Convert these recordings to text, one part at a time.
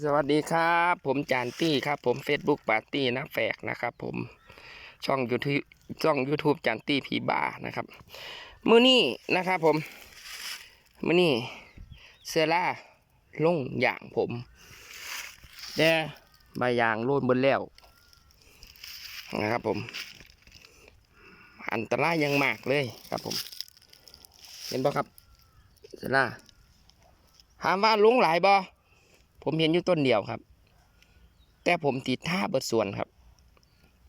สวัสดีครับ ผมจานตี้ครับ ผม Facebook ปาร์ตี้นะแฝกนะครับผมช่อง YouTube ช่อง YouTube จานตี้พีบาร์นะครับ มือนี้นะครับผม มือนี้เซล่าลงอย่างผมแต่ใบยางโลนบนแล้วนะครับผม อันตรายยังมากเลยครับผม เห็นบ่ครับเซล่าถามว่าลุงหลายบ่ ผมเห็นอยู่ต้นเดียวครับ แต่ผมติดท่าเบิดส่วนครับ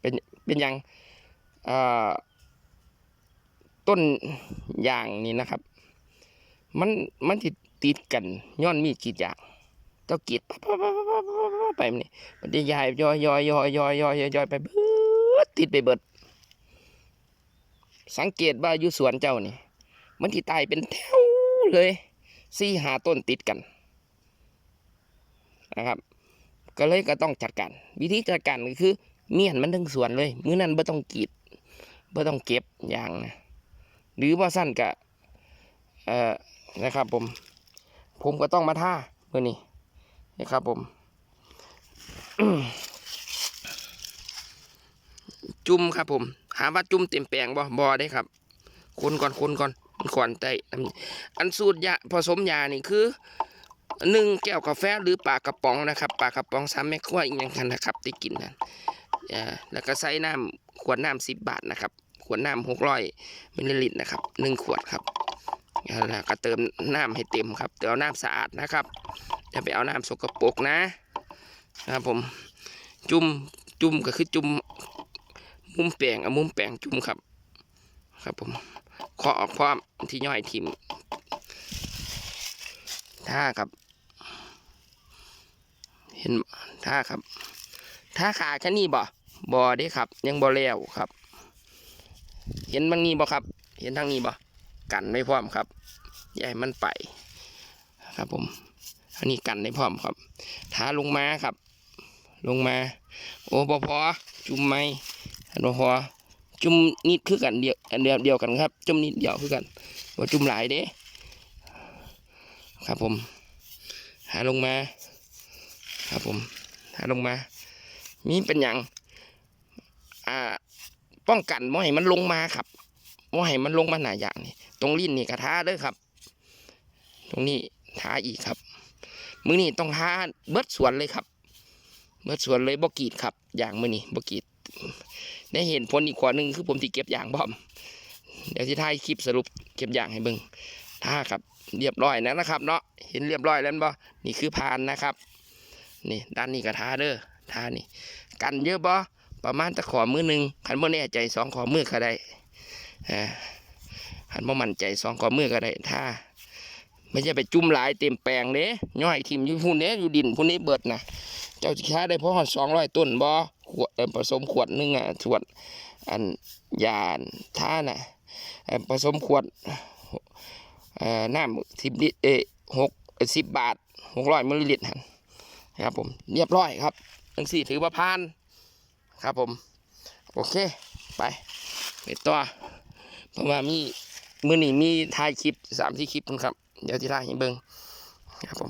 เป็นเป็นหยังต้นยางนี่นะครับ มันมันติดติดกันย้อนมีดกีดยางเจ้ากีดปั๊บปั๊บปั๊บปั๊บปั๊บปั๊บไปนี่มันจะยายย่อยย่อยย่อยย่อยย่อยย่อยไปเบิดติดไปเบิด สังเกตว่าอยู่สวนเจ้านี่ มันที่ตายเป็นแถวเลยสี่หาต้นติดกัน นะครับ ก็เลยก็ต้องจัดการวิธีจัดการก็คือเมียนมันทั้งสวนเลยมื้อนั้นบ่ต้องกีดบ่ต้องเก็บอย่างนะหรือว่าสั้นก็เอ่อนะครับ ผม ผมก็ต้องมาท่าเมื่อนี้นะครับ ผม จุ่มครับ ผม หาว่าจุ่มเต็มแปลงบ่บ่ได้ครับคนก่อนคนก่อนมันก่อนใจอันสูตรยาผสมยานี่คือ หนึ่งแก้วกาแฟหรือปลากระป๋องนะครับปลากระป๋องสามแม่ครัวอีกอย่างกันนะครับที่กินนะแล้วก็ใส่น้ำขวดน้ำสิบบาทนะครับ ขวดน้ำหกร้อยมิลลิลิตรนะครับหนึ่งขวดครับแล้วก็เติมน้ำให้เต็มครับเติมน้ำสะอาดนะครับอย่าไปเอาน้ำสกปรกนะครับผมจุ่มจุ่มก็คือจุ่มมุมแปลงเอามุมแปลงจุ่มครับ ครับผมขอออกพร้อมที่ย่อยทิมท่าครับ เห็นท่าครับท่าขาแค่นี้บ่บ่ได้ครับ ยังบ่แล้วครับ เห็นบางนี้บ่ครับ เห็นทางนี้บ่กันไม่พร้อมครับอย่าให้มันไป ครับผมอันนี้กันได้พร้อมครับท้าลงมาครับ ลงมา โอ้บ่พอจุ่มไม่อันบ่พอจุ่มนิดคือกันเดียวอันเดียวเดียวกันครับ จุ่มนิดเดียวคือกันว่าจุ่มหลายเด้ ครับผม หาลงมา ครับผมหาลงมา มีเป็นอย่างอ่าป้องกันไม่ให้มันลงมาครับไม่ให้มันลงมาหนาอย่างนี่ตรงลิ้นนี่กระทาเด้อครับ ตรงนี้ท้าอีกครับ มือนี่ต้องท้าเบิดสวนเลยครับ เบิดสวนเลยบกีดครับ อย่างมือนี่บกีดได้เห็นผลอีกขวาหนึ่งคือผมที่เก็บอย่างบอม เดี๋ยวที่ท้ายคลิปสรุปเก็บอย่างให้เบิ่งท่าครับ เรียบร้อยแล้วนะครับ เนาะเห็นเรียบร้อยแล้วบ่นี่คือพานนะครับ นี่ด้านนี้ก็ทาเด้อท่านี่กันเยอะบ่ประมาณตะขอมือหนึ่งขันบ่แน่ใจสองขอมือก็ได้อ่าขันบ่มั่นใจสองขอมือก็ได้ท่าไม่ใช่ไปจุ่มหลายเต็มแปลงเด้ย่อยทิมอยู่พุ่นเด้อยู่ดินพุ่นนี้เบิดนะเจ้าสิค้าได้เพราะสองร้อยต้นบ่ขวดผสมขวดหนึงอะขวดอันยานท่าน่ะผสมขวดอ่อน้ำสิบลิตรเอหกสิบบาทหกร้อยมิลลิลิตรหันนะ ครับผมเรียบร้อยครับทั้งสี่ถือว่าผ่านครับผม โอเค ไปไปต่อเพราะว่ามีมือหนีมีถ่ายคลิปสามที่คลิปนะครับ เดี๋ยวที่ถ่ายให้เบิ้งครับผม